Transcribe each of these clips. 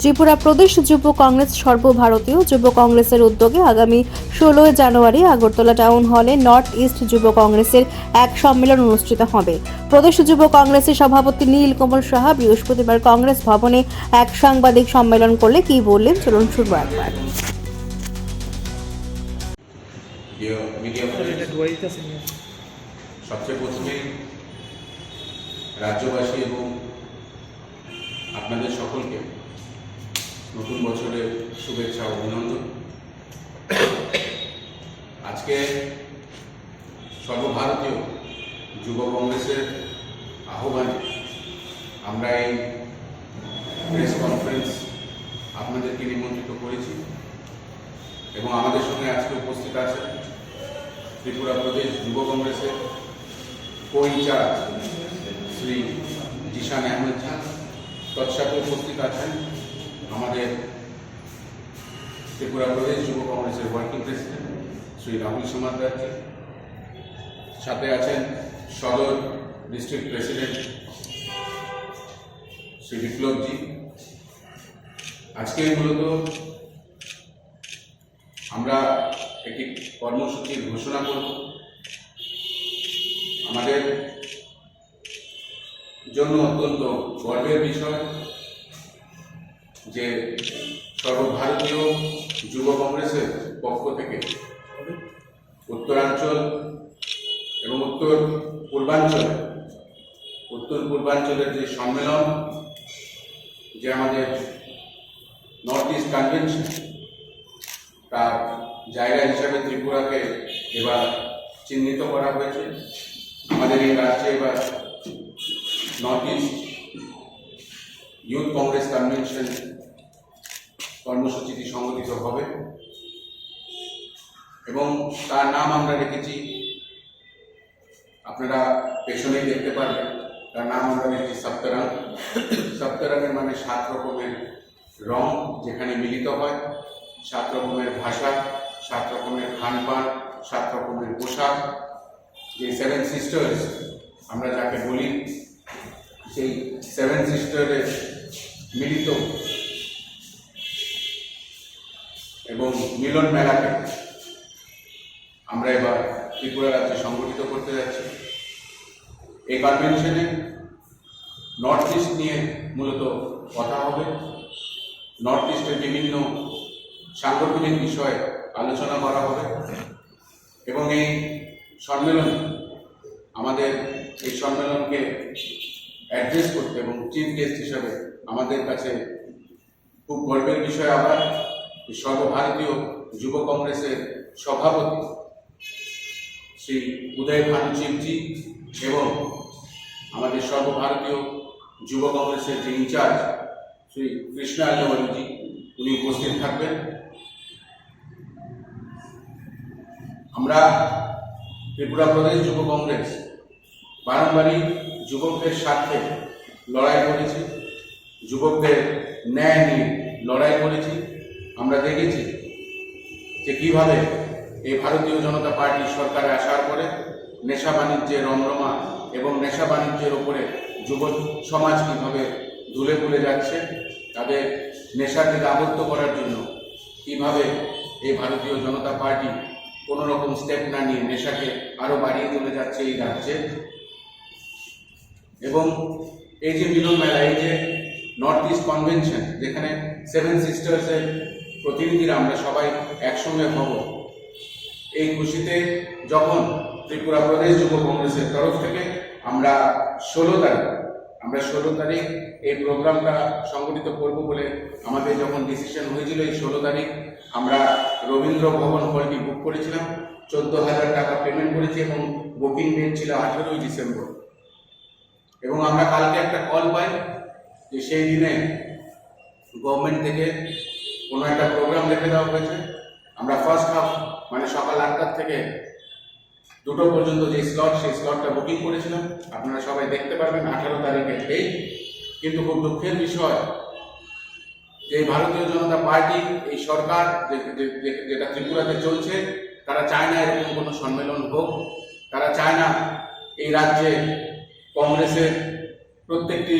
ত্রিপুরা প্রদেশ যুব কংগ্রেস সর্বভারতীয় যুব কংগ্রেসের উদ্যোগে আগামী ষোলোই জানুয়ারি Agartala town hall north east যুব কংগ্রেসের এক সম্মেলন অনুষ্ঠিত হবে। প্রদেশ যুব কংগ্রেসের সভাপতি নীল কমল সাহা বৃহস্পতিবার কংগ্রেস ভবনে এক সাংবাদিক সম্মেলন করলে কি বললেন? চলুন শুনব একবার। সবচেয়ে প্রথমেই রাজ্যবাসী এবং আপনাদের সকলকে নতুন বছরের শুভেচ্ছা অভিনন্দন। আজকে সর্বভারতীয় যুব কংগ্রেসের আহ্বানে আমরা এই প্রেস কনফারেন্স আপনাদেরকে নিমন্ত্রিত করেছি এবং আমাদের সঙ্গে আজকে উপস্থিত আছেন ত্রিপুরা প্রদেশ যুব কংগ্রেসের কো ইনচার্জ শ্রী জিশান আহমেদ খান তৎসাথে উপস্থিত আছেন আমাদের ত্রিপুরা প্রদেশ যুব কংগ্রেসের ওয়ার্কিং প্রেসিডেন্ট শ্রী রাহুল সমাদ্দারজি সাথে আছেন সদর ডিস্ট্রিক্ট প্রেসিডেন্ট শ্রী বিপ্লবজি। আজকে মূলত আমরা একটি কর্মসূচির ঘোষণা করব। আমাদের জন্য অত্যন্ত গর্বের বিষয়। যে সর্বভারতীয় যুব কংগ্রেসের পক্ষ থেকে উত্তরাঞ্চল এবং উত্তর পূর্বাঞ্চল, উত্তর পূর্বাঞ্চলের যে সম্মেলন, যে আমাদের নর্থ ইস্ট কনভেনশন তার জায়গা হিসাবে ত্রিপুরাকে এবার চিহ্নিত করা হয়েছে। আমাদের এই রাজ্যে এবার north east youth Congress convention কর্মসূচিটি সংগঠিত হবে। এবং তার নাম আমরা রেখেছি, আপনারা পেছনেই দেখতে পারবেন, তার নাম আমরা রেখেছি সপ্তরং। সপ্তরঙের মানে সাত রকমের রং, যেখানে মিলিত হয়। সাত রকমের ভাষা, সাত রকমের খানপান, সাত রকমের পোশাক। যে সেভেন সিস্টার্স আমরা যাকে বলি, সেই সেভেন সিস্টারের মিলিত এবং মিলন মেলাকে আমরা এবার ত্রিপুরা রাজ্যে সংগঠিত করতে যাচ্ছি। এই কনভেনশনে নর্থ ইস্ট নিয়ে মূলত কথা হবে। নর্থ ইস্টের বিভিন্ন সাংগঠনিক বিষয়ে আলোচনা করা হবে এবং এই সম্মেলন আমাদের এই সম্মেলনকে অ্যাড্রেস করতে এবং চিফ গেস্ট হিসাবে আমাদের কাছে খুব গর্বের বিষয় আবার সর্বভারতীয় যুব কংগ্রেসের সভাপতি শ্রী উদয় ভানুচিপজি এবং আমাদের সর্বভারতীয় যুব কংগ্রেসের যে ইনচার্জ শ্রী কৃষ্ণ উনি উপস্থিত থাকবেন। আমরা ত্রিপুরা প্রদেশ যুব কংগ্রেস বারংবারই যুবকদের স্বার্থে লড়াই করেছি, যুবকদের ন্যায় নিয়ে লড়াই করেছি। আমরা দেখেছি যে কীভাবে এই ভারতীয় জনতা পার্টি সরকারে আসার পরে নেশা বাণিজ্যের রমরমা এবং নেশা বাণিজ্যের ওপরে যুব সমাজ কীভাবে ধুলে ভুলে যাচ্ছে, তাদের নেশা থেকে আবদ্ধ করার জন্য কীভাবে এই ভারতীয় জনতা পার্টি কোনো রকম স্টেপ না নিয়ে নেশাকে আরও বাড়িয়ে চলে যাচ্ছে এই রাজ্যে এবং এই যে মিলন মেলা, এই যে নর্থ ইস্ট কনভেনশন যেখানে সেভেন সিস্টার্সের প্রতিনিধিরা আমরা সবাই একসঙ্গে হব, এই খুশিতে যখন ত্রিপুরা প্রদেশ যুব কংগ্রেসের তরফ থেকে আমরা ষোলো তারিখ, আমরা ষোলো তারিখ এই প্রোগ্রামটা সংগঠিত করব বলে আমাদের যখন ডিসিশন হয়েছিল এই ষোলো তারিখ, আমরা রবীন্দ্র ভবন হলটি বুক করেছিলাম। চোদ্দ হাজার টাকা পেমেন্ট করেছি এবং বুকিং ডেট ছিল আঠেরোই ডিসেম্বর। এবং আমরা কালকে একটা কল পাই যে সেই দিনে গভর্নমেন্ট থেকে কোনো একটা প্রোগ্রাম রেখে দেওয়া হয়েছে। আমরা ফার্স্ট হাফ মানে সকাল আটটার থেকে দুটো পর্যন্ত যে স্লট সেই স্লটটা বুকিং করেছিলাম। আপনারা সবাই দেখতে পারবেন আঠারো তারিখে এই কিন্তু খুব দুঃখের বিষয়, যে ভারতীয় জনতা পার্টি, এই সরকার যেটা ত্রিপুরাতে চলছে, তারা চায় না এরকম কোনো সম্মেলন হোক। তারা চায় না এই রাজ্যে কংগ্রেসের প্রত্যেকটি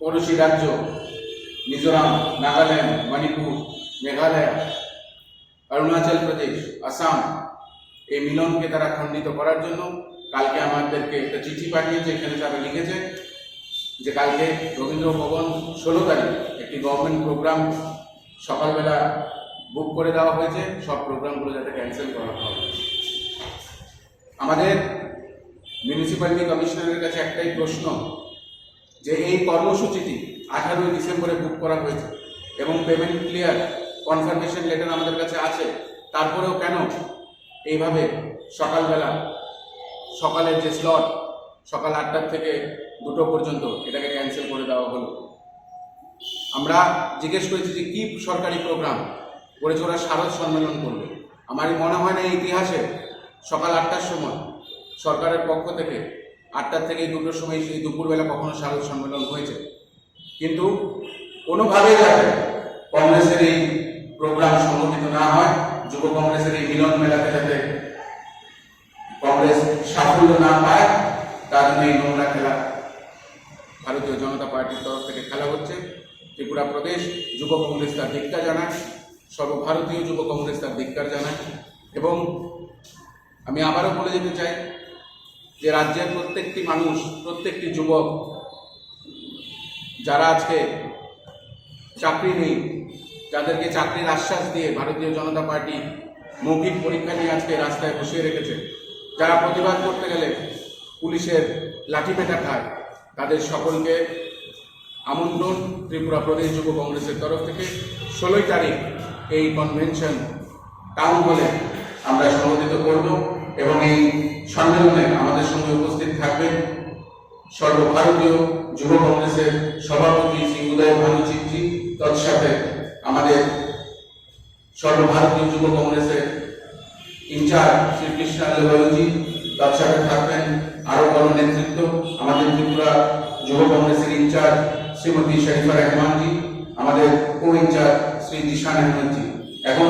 পড়োশি রাজ্য, মিজোরাম, নাগাল্যান্ড, মণিপুর, মেঘালয়, অরুণাচল প্রদেশ, আসাম, এই মিলনকে তারা খণ্ডিত করার জন্য কালকে আমাদেরকে একটা চিঠি পাঠিয়েছে, এখানে তারা লিখেছে যে কালকে রবীন্দ্র ভবন ষোলো তারিখ একটি গভর্নমেন্ট প্রোগ্রাম সকালবেলা বুক করে দেওয়া হয়েছে। সব প্রোগ্রামগুলো যাতে ক্যান্সেল করা হয়। আমাদের মিউনিসিপ্যালিটি কমিশনারের কাছে একটাই প্রশ্ন যে এই কর্মসূচিটি আঠারোই ডিসেম্বরে বুক করা হয়েছে এবং পেমেন্ট ক্লিয়ার কনফার্মেশন লেটার আমাদের কাছে আছে। তারপরেও কেন এইভাবে সকালবেলা, সকালের যে স্লট সকাল আটটার থেকে দুটো পর্যন্ত এটাকে ক্যান্সেল করে দেওয়া হলো। আমরা জিজ্ঞেস করেছি যে কি সরকারি প্রোগ্রাম করেছে ওরা শারদ সম্মেলন করবে। আমারই মনে হয় না ইতিহাসে সকাল আটটার সময় সরকারের পক্ষ থেকে আটটার থেকে দুটোর সময় সেই দুপুরবেলা কখনো শারদ সম্মেলন হয়েছে। কিন্তু কোনোভাবেই যাতে কংগ্রেসের এই প্রোগ্রাম সংগঠিত না হয়, যুব কংগ্রেসের এই মিলন মেলাতে যাতে কংগ্রেস সাফল্য না পায়, তার জন্য এই নোংরা খেলা ভারতীয় জনতা পার্টির তরফ থেকে খেলা হচ্ছে। ত্রিপুরা প্রদেশ যুব কংগ্রেস তার ধিক্কার জানায়, সর্বভারতীয় যুব কংগ্রেস তার ধিক্কার জানায় এবং আমি আবারও বলে যেতে চাই যে রাজ্যের প্রত্যেকটি মানুষ, প্রত্যেকটি যুবক যারা আজকে চাকরি নেই, যাদেরকে চাকরির আশ্বাস দিয়ে ভারতীয় জনতা পার্টি মৌখিক পরীক্ষা নিয়ে আজকে রাস্তায় বসিয়ে রেখেছে, যারা প্রতিবাদ করতে গেলে পুলিশের লাঠিপেটা খায়, তাদের সকলকে আমন্ত্রণ ত্রিপুরা প্রদেশ যুব কংগ্রেসের তরফ থেকে। ষোলোই তারিখ এই কনভেনশন টাউন হলে আমরা সংগঠিত করব। এবং এই সম্মেলনে আমাদের সঙ্গে উপস্থিত থাকবেন সর্বভারতীয় যুব কংগ্রেসের সভাপতি শ্রী উদয় ভানুচিত্রী। তৎসাথে আমাদের সর্বভারতীয় যুব কংগ্রেসের ইনচার্জ শ্রী কৃষ্ণা লেবালুজি। তৎসাথে থাকবেন আরও বড় নেতৃত্ব আমাদের ত্রিপুরা যুব কংগ্রেসের ইনচার্জ শ্রীমতী শরীফা রহমানজি, আমাদের কো ইনচার্জ শ্রী জিশান আহমদজি এখন